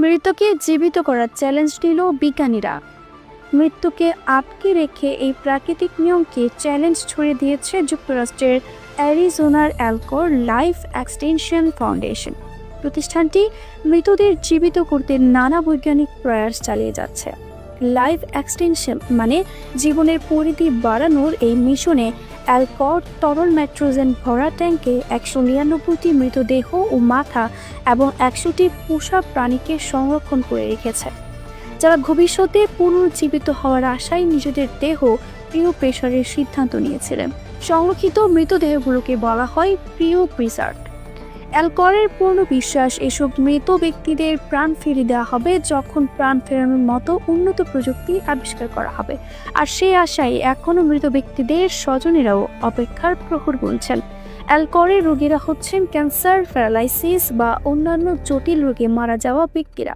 মৃতকে জীবিত করার চ্যালেঞ্জ নিল বিজ্ঞানীরা। মৃত্যুকে আটকে রেখে এই প্রাকৃতিক নিয়মকে চ্যালেঞ্জ ছড়িয়ে দিয়েছে যুক্তরাষ্ট্রের অ্যারিজোনার অ্যালকোর লাইফ এক্সটেনশন ফাউন্ডেশন প্রতিষ্ঠানটি মৃতদের জীবিত করতে নানা বৈজ্ঞানিক প্রয়াস চালিয়ে যাচ্ছে। লাইফ এক্সটেনশন মানে জীবনের পরিধি বাড়ানোর এই মিশনে অ্যালকর তরল মেট্রোজেন ভরা ট্যাঙ্কে একশো নিরানব্বইটি মৃতদেহ ও মাথা এবং একশোটি পোষা প্রাণীকে সংরক্ষণ করে রেখেছে, যারা ভবিষ্যতে পুনর্জীবিত হওয়ার আশায় নিজেদের দেহ প্রিয় প্রেশারের সিদ্ধান্ত নিয়েছিলেন। সংরক্ষিত মৃতদেহগুলোকে বলা হয় প্রিয় প্রিজার্ভ অ্যালকরের পূর্ণ বিশ্বাস, এসব মৃত ব্যক্তিদের প্রাণ ফিরিয়ে দেওয়া হবে যখন প্রাণ ফেরানোর মতো উন্নত প্রযুক্তি আবিষ্কার করা হবে। আর সেই আশায় এখনও মৃত ব্যক্তিদের স্বজনেরাও অপেক্ষার প্রহর গুনছেন। অ্যালকোহলের রোগীরা হচ্ছেন ক্যান্সার, প্যারালাইসিস বা অন্যান্য জটিল রোগে মারা যাওয়া ব্যক্তিরা।